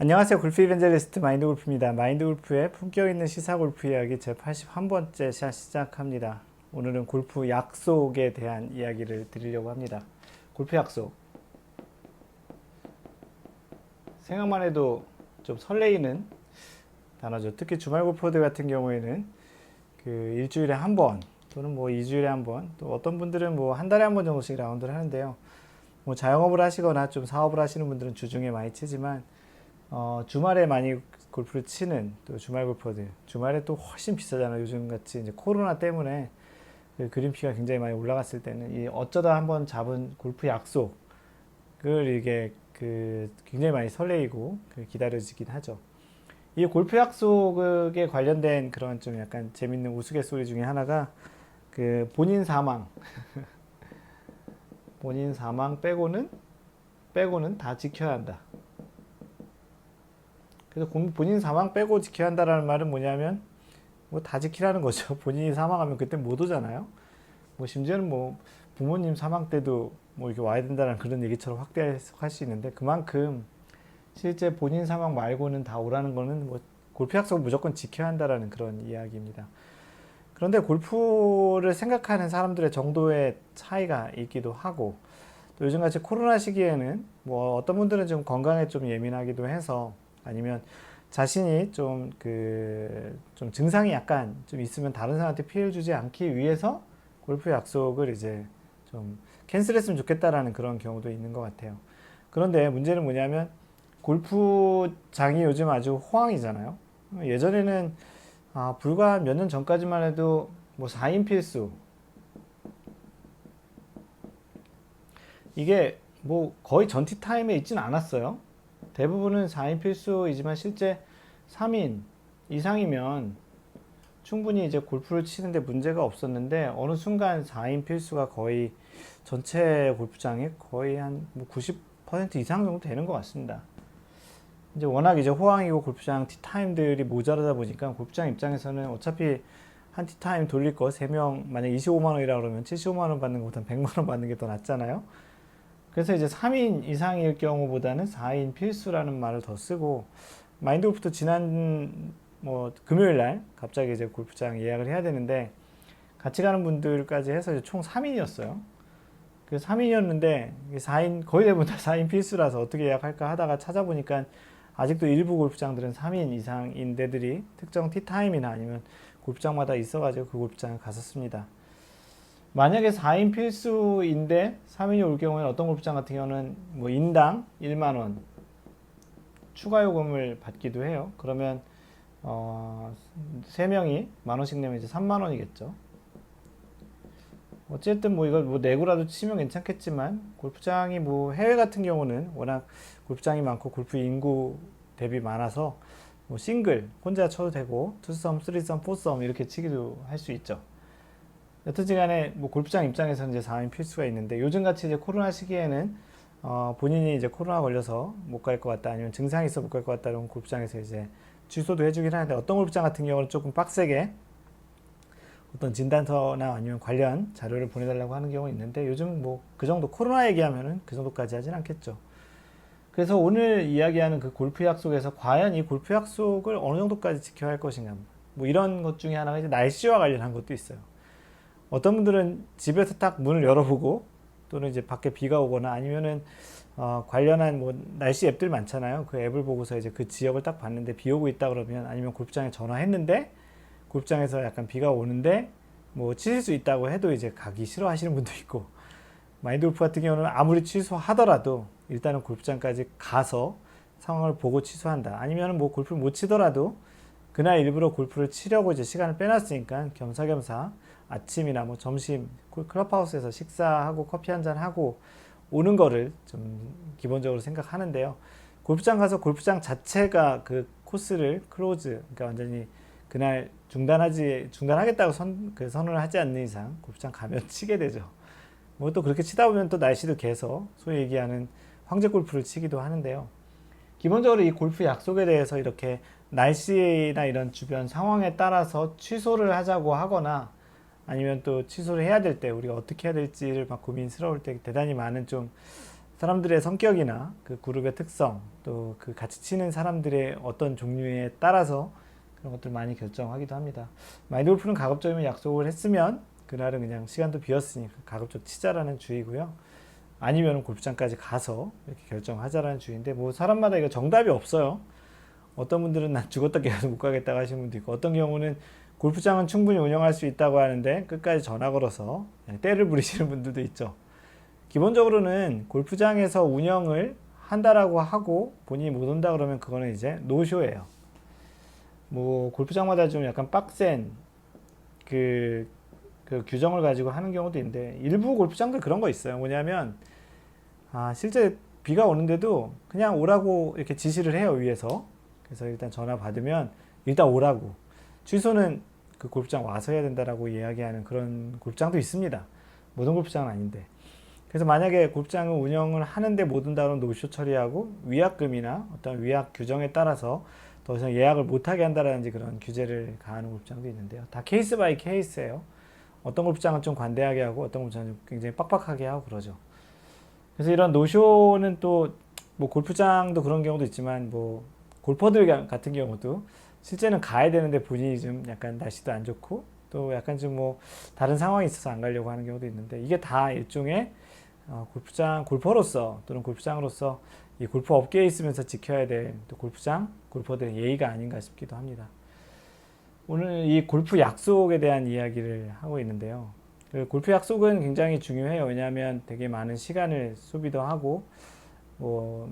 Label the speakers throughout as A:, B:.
A: 안녕하세요. 골프 이벤젤리스트 마인드 골프입니다. 마인드 골프의 품격 있는 시사 골프 이야기 제 81번째 샷 시작합니다. 오늘은 골프 약속에 대한 이야기를 드리려고 합니다. 골프 약속. 생각만 해도 좀 설레이는 단어죠. 특히 주말 골퍼들 같은 경우에는 그 일주일에 한 번 또는 뭐 2주일에 한 번, 또 어떤 분들은 뭐 한 달에 한 번 정도씩 라운드를 하는데요. 뭐 자영업을 하시거나 좀 사업을 하시는 분들은 주중에 많이 치지만 어, 주말에 많이 골프를 치는 또 주말 골퍼들 주말에 또 훨씬 비싸잖아요 요즘 같이 이제 코로나 때문에 그 그린피가 굉장히 많이 올라갔을 때는 이 어쩌다 한번 잡은 골프 약속을 이게 그 굉장히 많이 설레이고 그 기다려지긴 하죠. 이 골프 약속에 관련된 그런 좀 약간 재밌는 우스갯소리 중에 하나가 그 본인 사망 본인 사망 빼고는 빼고는 다 지켜야 한다. 그래서 공- 본인 사망 빼고 지켜야 한다라는 말은 뭐냐면 뭐 다 지키라는 거죠. 본인이 사망하면 그때 못 오잖아요. 뭐 심지어는 뭐 부모님 사망 때도 뭐 이렇게 와야 된다는 그런 얘기처럼 확대 해석할 수 있는데 그만큼 실제 본인 사망 말고는 다 오라는 거는 뭐 골프 약속을 무조건 지켜야 한다라는 그런 이야기입니다. 그런데 골프를 생각하는 사람들의 정도의 차이가 있기도 하고 또 요즘같이 코로나 시기에는 뭐 어떤 분들은 좀 건강에 좀 예민하기도 해서 아니면 자신이 좀 그 좀 증상이 약간 좀 있으면 다른 사람한테 피해를 주지 않기 위해서 골프 약속을 이제 좀 캔슬했으면 좋겠다라는 그런 경우도 있는 것 같아요. 그런데 문제는 뭐냐면 골프장이 요즘 아주 호황이잖아요. 예전에는 아, 불과 몇 년 전까지만 해도 뭐 4인 필수 이게 뭐 거의 전티 타임에 있지는 않았어요. 대부분은 4인 필수이지만 실제 3인 이상이면 충분히 이제 골프를 치는데 문제가 없었는데 어느 순간 4인 필수가 거의 전체 골프장에 거의 한 90% 이상 정도 되는 것 같습니다. 이제 워낙 이제 호황이고 골프장 티타임들이 모자라다 보니까 골프장 입장에서는 어차피 한 티타임 돌릴 거 3명 만약 25만 원이라 그러면 75만 원 받는 것보다 100만 원 받는 게 더 낫잖아요. 그래서 이제 3인 이상일 경우보다는 4인 필수라는 말을 더 쓰고 마인드 골프도 지난 뭐 금요일 날 갑자기 이제 골프장 예약을 해야 되는데 같이 가는 분들까지 해서 총 3인이었어요. 그 3인이었는데 4인 거의 대부분 다 4인 필수라서 어떻게 예약할까 하다가 찾아보니까 아직도 일부 골프장들은 3인 이상인 데들이 특정 티타임이나 아니면 골프장마다 있어가지고 그 골프장을 갔었습니다. 만약에 4인 필수인데 3인이 올 경우에는 어떤 골프장 같은 경우는 뭐 인당 1만 원 추가 요금을 받기도 해요. 그러면 어, 3명이 만 원씩 내면 이제 3만 원이겠죠. 어쨌든 뭐 이걸 뭐 내고라도 치면 괜찮겠지만 골프장이 뭐 해외 같은 경우는 워낙 골프장이 많고 골프 인구 대비 많아서 뭐 싱글 혼자 쳐도 되고 투썸, 쓰리썸, 포썸 이렇게 치기도 할 수 있죠. 여튼지 간에 뭐 골프장 입장에서는 이제 4인 필수가 있는데 요즘 같이 이제 코로나 시기에는 어 본인이 이제 코로나 걸려서 못 갈 것 같다 아니면 증상이 있어 못 갈 것 같다 그러면 골프장에서 이제 취소도 해주긴 하는데 어떤 골프장 같은 경우는 조금 빡세게 어떤 진단서나 아니면 관련 자료를 보내달라고 하는 경우가 있는데 요즘 뭐 그 정도 코로나 얘기하면은 그 정도까지 하진 않겠죠. 그래서 오늘 이야기하는 그 골프 약속에서 과연 이 골프 약속을 어느 정도까지 지켜야 할 것인가 뭐 이런 것 중에 하나가 이제 날씨와 관련한 것도 있어요. 어떤 분들은 집에서 딱 문을 열어보고 또는 이제 밖에 비가 오거나 아니면은 어, 관련한 뭐 날씨 앱들 많잖아요. 그 앱을 보고서 이제 그 지역을 딱 봤는데 비 오고 있다 그러면 아니면 골프장에 전화했는데 골프장에서 약간 비가 오는데 뭐 치실 수 있다고 해도 이제 가기 싫어하시는 분도 있고 마인드 골프 같은 경우는 아무리 취소하더라도 일단은 골프장까지 가서 상황을 보고 취소한다. 아니면 뭐 골프를 못 치더라도 그날 일부러 골프를 치려고 이제 시간을 빼놨으니까 겸사겸사 아침이나 뭐 점심 클럽하우스에서 식사하고 커피 한 잔 하고 오는 거를 좀 기본적으로 생각하는데요. 골프장 가서 골프장 자체가 그 코스를 클로즈, 그러니까 완전히 그날 중단하지 중단하겠다고 선, 그 선언을 하지 않는 이상 골프장 가면 치게 되죠. 뭐 또 그렇게 치다 보면 또 날씨도 개서 소위 얘기하는 황제 골프를 치기도 하는데요. 기본적으로 이 골프 약속에 대해서 이렇게 날씨나 이런 주변 상황에 따라서 취소를 하자고 하거나 아니면 또 취소를 해야 될 때 우리가 어떻게 해야 될지를 막 고민스러울 때 대단히 많은 좀 사람들의 성격이나 그 그룹의 특성 또 그 같이 치는 사람들의 어떤 종류에 따라서 그런 것들 많이 결정하기도 합니다. 마인드 골프는 가급적이면 약속을 했으면 그날은 그냥 시간도 비었으니까 가급적 치자라는 주의고요. 아니면 골프장까지 가서 이렇게 결정하자라는 주의인데 뭐 사람마다 이거 정답이 없어요. 어떤 분들은 난 죽었다 깨어서 못 가겠다고 하시는 분도 있고 어떤 경우는 골프장은 충분히 운영할 수 있다고 하는데 끝까지 전화 걸어서 때를 부리시는 분들도 있죠. 기본적으로는 골프장에서 운영을 한다라고 하고 본인이 못 온다 그러면 그거는 이제 노쇼예요. 뭐 골프장마다 좀 약간 빡센 그, 그 규정을 가지고 하는 경우도 있는데 일부 골프장들 그런 거 있어요. 뭐냐면 아 실제 비가 오는데도 그냥 오라고 이렇게 지시를 해요 위에서. 그래서 일단 전화 받으면 일단 오라고. 취소는 그 골프장 와서 해야 된다라고 이야기하는 그런 골프장도 있습니다. 모든 골프장은 아닌데. 그래서 만약에 골프장을 운영을 하는데 못 온다면 노쇼 처리하고 위약금이나 어떤 위약 규정에 따라서 더 이상 예약을 못하게 한다라든지 그런 규제를 가하는 골프장도 있는데요. 다 케이스 바이 케이스예요. 어떤 골프장은 좀 관대하게 하고 어떤 골프장은 굉장히 빡빡하게 하고 그러죠. 그래서 이런 노쇼는 또 뭐 골프장도 그런 경우도 있지만 뭐 골퍼들 같은 경우도 실제는 가야 되는데 본인이 좀 약간 날씨도 안 좋고 또 약간 좀 뭐 다른 상황이 있어서 안 가려고 하는 경우도 있는데 이게 다 일종의 어, 골프장 골퍼로서 또는 골프장으로서 이 골프 업계에 있으면서 지켜야 될 또 골프장 골퍼들의 예의가 아닌가 싶기도 합니다. 오늘 이 골프 약속에 대한 이야기를 하고 있는데요. 그 골프 약속은 굉장히 중요해요. 왜냐하면 되게 많은 시간을 소비도 하고 뭐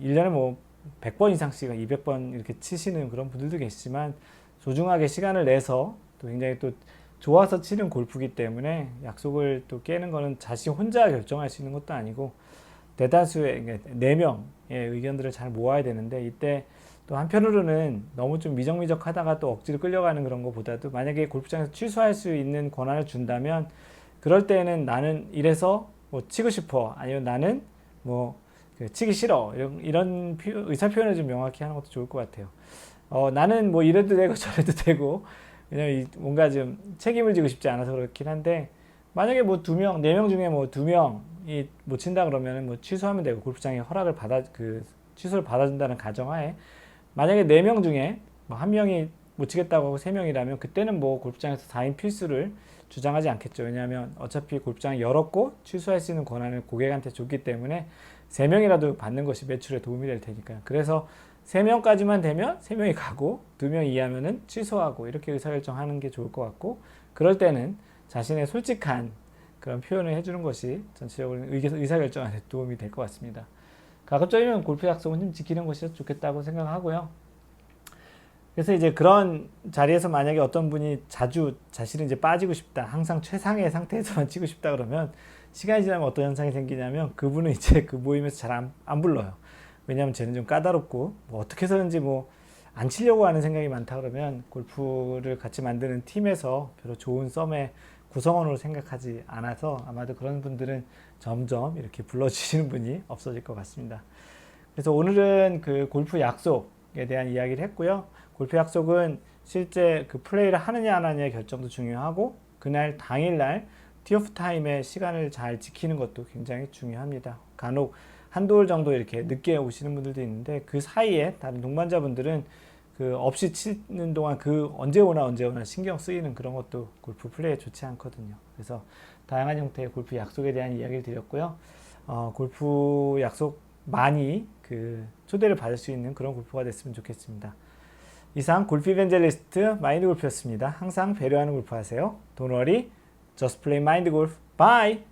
A: 1년에 뭐 100번 이상씩 200번 이렇게 치시는 그런 분들도 계시지만 소중하게 시간을 내서 또 굉장히 또 좋아서 치는 골프기 때문에 약속을 또 깨는 거는 자신 혼자 결정할 수 있는 것도 아니고 대다수의 그러니까 네 명의 의견들을 잘 모아야 되는데 이때 또 한편으로는 너무 좀 미적미적하다가 또 억지로 끌려가는 그런 것보다도 만약에 골프장에서 취소할 수 있는 권한을 준다면 그럴 때는 나는 이래서 뭐 치고 싶어 아니면 나는 뭐그 치기 싫어 이런, 이런 의사 표현을 좀 명확히 하는 것도 좋을 것 같아요. 어, 나는 뭐 이래도 되고 저래도 되고 왜냐면 뭔가 좀 책임을 지고 싶지 않아서 그렇긴 한데 만약에 뭐 두 명, 네 명 중에 뭐 두 명이 못 친다 그러면은 뭐 취소하면 되고 골프장에 허락을 받아 그 취소를 받아준다는 가정하에 만약에 네 명 중에 뭐 한 명이 못 치겠다고 하고 세 명이라면 그때는 뭐 골프장에서 4인 필수를 주장하지 않겠죠. 왜냐하면 어차피 골프장이 열었고 취소할 수 있는 권한을 고객한테 줬기 때문에 세 명이라도 받는 것이 매출에 도움이 될 테니까요. 그래서 세 명까지만 되면 세 명이 가고 두명 이하면은 취소하고 이렇게 의사결정하는 게 좋을 것 같고 그럴 때는 자신의 솔직한 그런 표현을 해주는 것이 전체적으로 의사결정에 도움이 될 것 같습니다. 가급적이면 골프 약속은 좀 지키는 것이 좋겠다고 생각하고요. 그래서 이제 그런 자리에서 만약에 어떤 분이 자주 자신은 이제 빠지고 싶다, 항상 최상의 상태에서만 치고 싶다 그러면 시간이 지나면 어떤 현상이 생기냐면 그분은 이제 그 모임에서 잘 안 안 불러요. 왜냐하면 쟤는 좀 까다롭고 뭐 어떻게 해서든지 뭐 안 치려고 하는 생각이 많다 그러면 골프를 같이 만드는 팀에서 별로 좋은 썸의 구성원으로 생각하지 않아서 아마도 그런 분들은 점점 이렇게 불러주시는 분이 없어질 것 같습니다. 그래서 오늘은 그 골프 약속에 대한 이야기를 했고요. 골프 약속은 실제 그 플레이를 하느냐 안 하느냐의 결정도 중요하고 그날 당일날 티오프 타임의 시간을 잘 지키는 것도 굉장히 중요합니다. 간혹 한두 올 정도 이렇게 늦게 오시는 분들도 있는데 그 사이에 다른 동반자분들은 그 없이 치는 동안 그 언제 오나 언제 오나 신경 쓰이는 그런 것도 골프 플레이에 좋지 않거든요. 그래서 다양한 형태의 골프 약속에 대한 이야기를 드렸고요. 어, 골프 약속 많이 그 초대를 받을 수 있는 그런 골프가 됐으면 좋겠습니다. 이상 골프 이벤젤리스트 마인드 골프였습니다. 항상 배려하는 골프 하세요. Worry, just play mind golf. Bye!